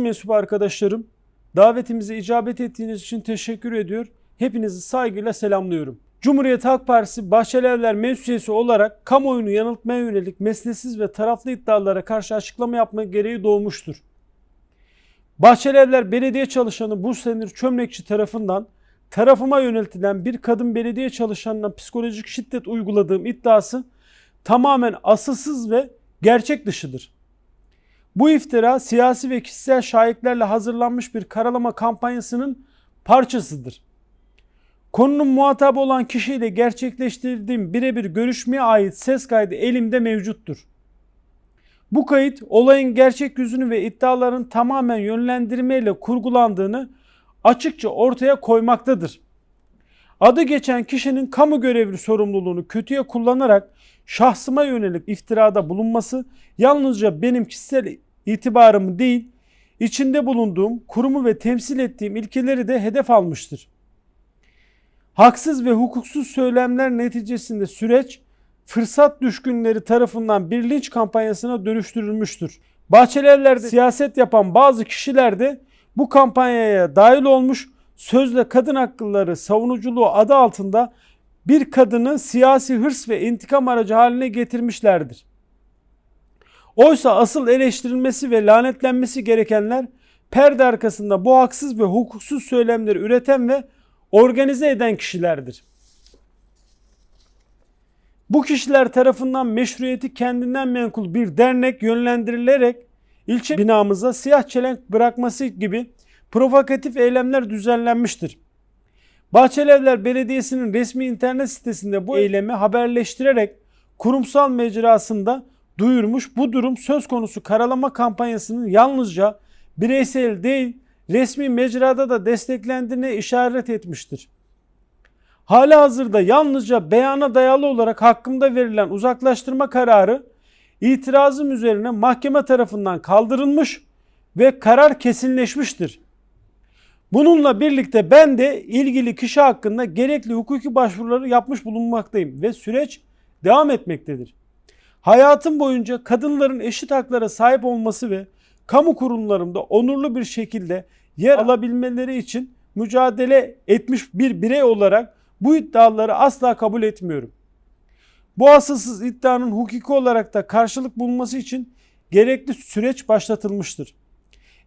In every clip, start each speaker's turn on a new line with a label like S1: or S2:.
S1: mensubu arkadaşlarım, davetimize icabet ettiğiniz için teşekkür ediyor. Hepinizi saygıyla selamlıyorum. Cumhuriyet Halk Partisi Bahçelievler meclis üyesi olarak kamuoyunu yanıltmaya yönelik mesnetsiz ve taraflı iddialara karşı açıklama yapma gereği doğmuştur. Bahçelievler Belediye Çalışanı Bursenir Çömlekçi tarafından tarafıma yöneltilen bir kadın belediye çalışanına psikolojik şiddet uyguladığım iddiası tamamen asılsız ve gerçek dışıdır. Bu iftira siyasi ve kişisel şahitlerle hazırlanmış bir karalama kampanyasının parçasıdır. Konunun muhatabı olan kişiyle gerçekleştirdiğim birebir görüşmeye ait ses kaydı elimde mevcuttur. Bu kayıt olayın gerçek yüzünü ve iddiaların tamamen yönlendirmeyle kurgulandığını açıkça ortaya koymaktadır. Adı geçen kişinin kamu görevli sorumluluğunu kötüye kullanarak şahsıma yönelik iftirada bulunması yalnızca benim kişisel itibarımı değil, içinde bulunduğum kurumu ve temsil ettiğim ilkeleri de hedef almıştır. Haksız ve hukuksuz söylemler neticesinde süreç fırsat düşkünleri tarafından bir linç kampanyasına dönüştürülmüştür. Bahçelievler'de siyaset yapan bazı kişiler de bu kampanyaya dahil olmuş sözle kadın hakları savunuculuğu adı altında bir kadını siyasi hırs ve intikam aracı haline getirmişlerdir. Oysa asıl eleştirilmesi ve lanetlenmesi gerekenler perde arkasında bu haksız ve hukuksuz söylemleri üreten ve organize eden kişilerdir. Bu kişiler tarafından meşruiyeti kendinden menkul bir dernek yönlendirilerek ilçe binamıza siyah çelenk bırakması gibi provokatif eylemler düzenlenmiştir. Bahçelievler Belediyesi'nin resmi internet sitesinde bu eylemi haberleştirerek kurumsal mecrasında duyurmuş. Bu durum söz konusu karalama kampanyasının yalnızca bireysel değil resmi mecrada da desteklendiğine işaret etmiştir. Hala hazırda yalnızca beyana dayalı olarak hakkımda verilen uzaklaştırma kararı itirazım üzerine mahkeme tarafından kaldırılmış ve karar kesinleşmiştir. Bununla birlikte ben de ilgili kişi hakkında gerekli hukuki başvuruları yapmış bulunmaktayım ve süreç devam etmektedir. Hayatım boyunca kadınların eşit haklara sahip olması ve kamu kurumlarında onurlu bir şekilde yer alabilmeleri için mücadele etmiş bir birey olarak bu iddiaları asla kabul etmiyorum. Bu asılsız iddianın hukuki olarak da karşılık bulması için gerekli süreç başlatılmıştır.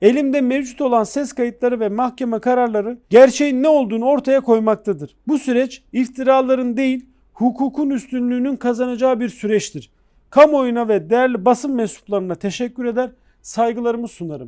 S1: Elimde mevcut olan ses kayıtları ve mahkeme kararları gerçeğin ne olduğunu ortaya koymaktadır. Bu süreç iftiraların değil, hukukun üstünlüğünün kazanacağı bir süreçtir. Kamuoyuna ve değerli basın mensuplarına teşekkür eder, saygılarımı sunarım.